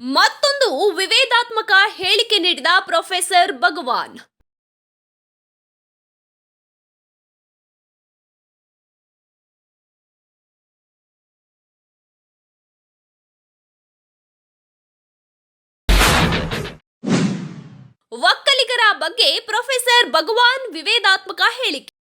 ಮತ್ತೊಂದು ವಿವೇದಾತ್ಮಕ ಹೇಳಿಕೆ ನೀಡಿದ ಪ್ರೊಫೆಸರ್ ಭಗವಾನ್. ಒಕ್ಕಲಿಗರ ಬಗ್ಗೆ ಪ್ರೊಫೆಸರ್ ಭಗವಾನ್ ವಿವೇದಾತ್ಮಕ ಹೇಳಿಕೆ.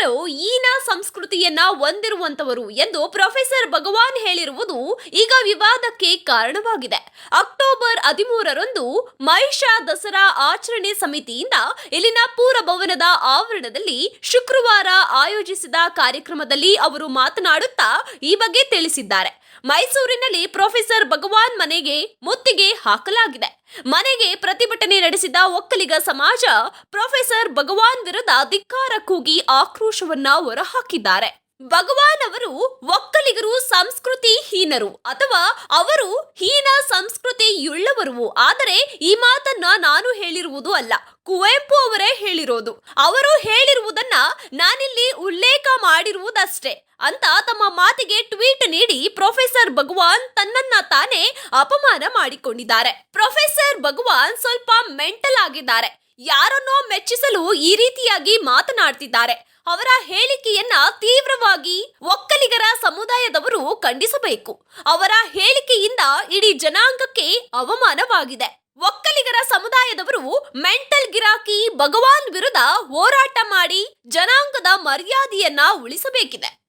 ಒಕ್ಕಲಿಗರು ಈನ ಸಂಸ್ಕೃತಿಯನ್ನ ಹೊಂದಿರುವಂತವರು ಎಂದು ಪ್ರೊಫೆಸರ್ ಭಗವಾನ್ ಹೇಳಿರುವುದು ಈಗ ವಿವಾದಕ್ಕೆ ಕಾರಣವಾಗಿದೆ. ಅಕ್ಟೋಬರ್ ಹದಿಮೂರರಂದು ಮಹಿಷಾ ದಸರಾ ಆಚರಣೆ ಸಮಿತಿಯಿಂದ ಇಲ್ಲಿನ ಪೂರಭವನದ ಆವರಣದಲ್ಲಿ ಶುಕ್ರವಾರ ಆಯೋಜಿಸಿದ ಕಾರ್ಯಕ್ರಮದಲ್ಲಿ ಅವರು ಮಾತನಾಡುತ್ತಾ ಈ ಬಗ್ಗೆ ತಿಳಿಸಿದ್ದಾರೆ. ಮೈಸೂರಿನಲ್ಲಿ ಪ್ರೊಫೆಸರ್ ಭಗವಾನ್ ಮನೆಗೆ ಮುತ್ತಿಗೆ ಹಾಕಲಾಗಿದೆ. ಮನೆಗೆ ಪ್ರತಿಭಟನೆ ನಡೆಸಿದ ಒಕ್ಕಲಿಗ ಸಮಾಜ ಪ್ರೊಫೆಸರ್ ಭಗವಾನ್ ವಿರುದ್ಧ ಧಿಕ್ಕಾರ ಕೂಗಿ ಆಕ್ರೋಶವನ್ನ ಹೊರಹಾಕಿದ್ದಾರೆ. ಭಗವಾನ್ ಅವರು ಒಕ್ಕಲಿಗರು ಸಂಸ್ಕೃತಿ ಹೀನರು ಅಥವಾ ಅವರು ಹೀನ ಸಂಸ್ಕೃತಿಯುಳ್ಳವರು ಆದರೆ ಈ ಮಾತನ್ನ ನಾನು ಹೇಳಿರುವುದು ಅಲ್ಲ, ಕುವೆಂಪು ಅವರೇ ಹೇಳಿರೋದು. ಅವರು ಹೇಳಿರುವುದನ್ನ ನಾನಿಲ್ಲಿ ಉಲ್ಲೇಖ ಮಾಡಿರುವುದಷ್ಟೇ ಅಂತ ತಮ್ಮ ಮಾತಿಗೆ ಟ್ವೀಟ್ ನೀಡಿ ಪ್ರೊಫೆಸರ್ ಭಗವಾನ್ ತನ್ನನ್ನ ತಾನೇ ಅಪಮಾನ ಮಾಡಿಕೊಂಡಿದ್ದಾರೆ. ಪ್ರೊಫೆಸರ್ ಭಗವಾನ್ ಸ್ವಲ್ಪ ಮೆಂಟಲ್ ಆಗಿದ್ದಾರೆ. ಯಾರನ್ನೋ ಮೆಚ್ಚಿಸಲು ಈ ರೀತಿಯಾಗಿ ಮಾತನಾಡ್ತಿದ್ದಾರೆ. ಅವರ ಹೇಳಿಕೆಯನ್ನ ತೀವ್ರವಾಗಿ ಒಕ್ಕಲಿಗರ ಸಮುದಾಯದವರು ಖಂಡಿಸಬೇಕು. ಅವರ ಹೇಳಿಕೆಯಿಂದ ಇಡೀ ಜನಾಂಗಕ್ಕೆ ಅವಮಾನವಾಗಿದೆ. ಒಕ್ಕಲಿಗರ ಸಮುದಾಯದವರು ಮೆಂಟಲ್ ಗಿರಾಕಿ, ಭಗವಾನ್ ವಿರುದ್ಧ ಹೋರಾಟ ಮಾಡಿ ಜನಾಂಗದ ಮರ್ಯಾದೆಯನ್ನ ಉಳಿಸಬೇಕಿದೆ.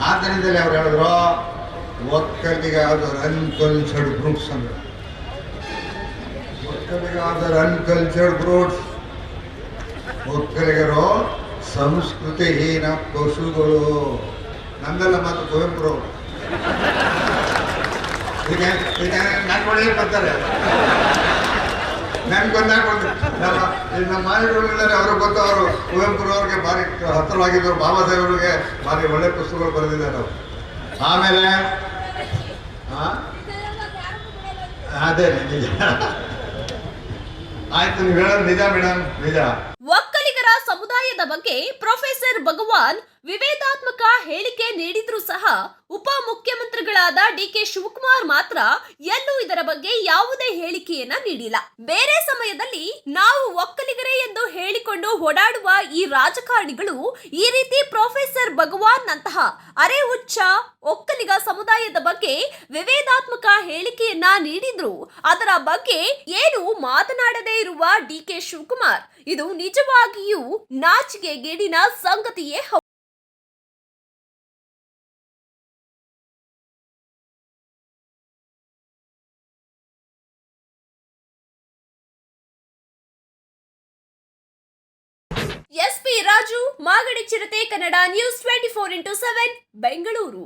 ಆದ್ದರಿಂದಲೇ ಅವ್ರು ಹೀನ ಪಶುಗಳು ನಂದಲ್ಲ ಮಾತು ಕುವೆಂಪುರು ಬರ್ತಾರೆ. ನನ್ಗೊಂದು ಬಂದಾಕೊಂಡು ನಮ್ಮ ನಮ್ಮ ಮಾಲಿಗಳಿದ್ದಾರೆ ಅವರು ಗೊತ್ತು, ಅವರು ಕುವೆಂಪುರು ಅವ್ರಿಗೆ ಭಾರಿ ಹತ್ತಿರವಾಗಿದ್ದರು ಬಾಬಾ ಸಾಹೇಬ್ರಿಗೆ ಭಾರಿ ಒಳ್ಳೆ ಪುಸ್ತಕಗಳು ಬರೆದಿದ್ದಾರೆ ಅವರು. ಆಮೇಲೆ? ಅದೇ ನಿಜ. ಆಯ್ತು, ನೀವು ಹೇಳೋದು ನಿಜ ಮೇಡಮ್, ನಿಜ. ಬಗ್ಗೆ ಪ್ರೊಫೆಸರ್ ಭಗವಾನ್ ವಿವೇದಾತ್ಮಕ ಹೇಳಿಕೆ ನೀಡಿದ್ರೂ ಸಹ ಉಪ ಉಪಮುಖ್ಯಮಂತ್ರಿಗಳಾದ ಡಿಕೆ ಶಿವಕುಮಾರ್ ಮಾತ್ರ ಎಲ್ಲೂ ಇದರ ಬಗ್ಗೆ ಯಾವುದೇ ಹೇಳಿಕೆಯನ್ನ ನೀಡಿಲ್ಲ. ಬೇರೆ ಸಮಯದಲ್ಲಿ ನಾವು ಒಕ್ಕಲಿಗರೇ ಎಂದು ಹೇಳಿಕೊಂಡು ಓಡಾಡುವ ಈ ರಾಜಕಾರಣಿಗಳು ಈ ರೀತಿ ಪ್ರೊಫೆಸರ್ ಭಗವಾನ್ ನಂತಹ ಅರೆ ಹುಚ್ಚ ಒಕ್ಕಲಿಗ ಸಮುದಾಯದ ಬಗ್ಗೆ ವಿವೇದಾತ್ಮಕ ಹೇಳಿಕೆಯನ್ನ ನೀಡಿದ್ರು. ಅದರ ಬಗ್ಗೆ ಏನು ಮಾತನಾಡದೇ ಇರುವ ಡಿಕೆ ಶಿವಕುಮಾರ್. ಇದು ನಿಜವಾಗಿಯೂ ನಾಚಿಕೆಗೇಡಿನ ಸಂಗತಿಯೇ ರಾಜು ಮಾಗಡಿ ಚಿರತೆ Kannada news twenty four into seven Bengaluru.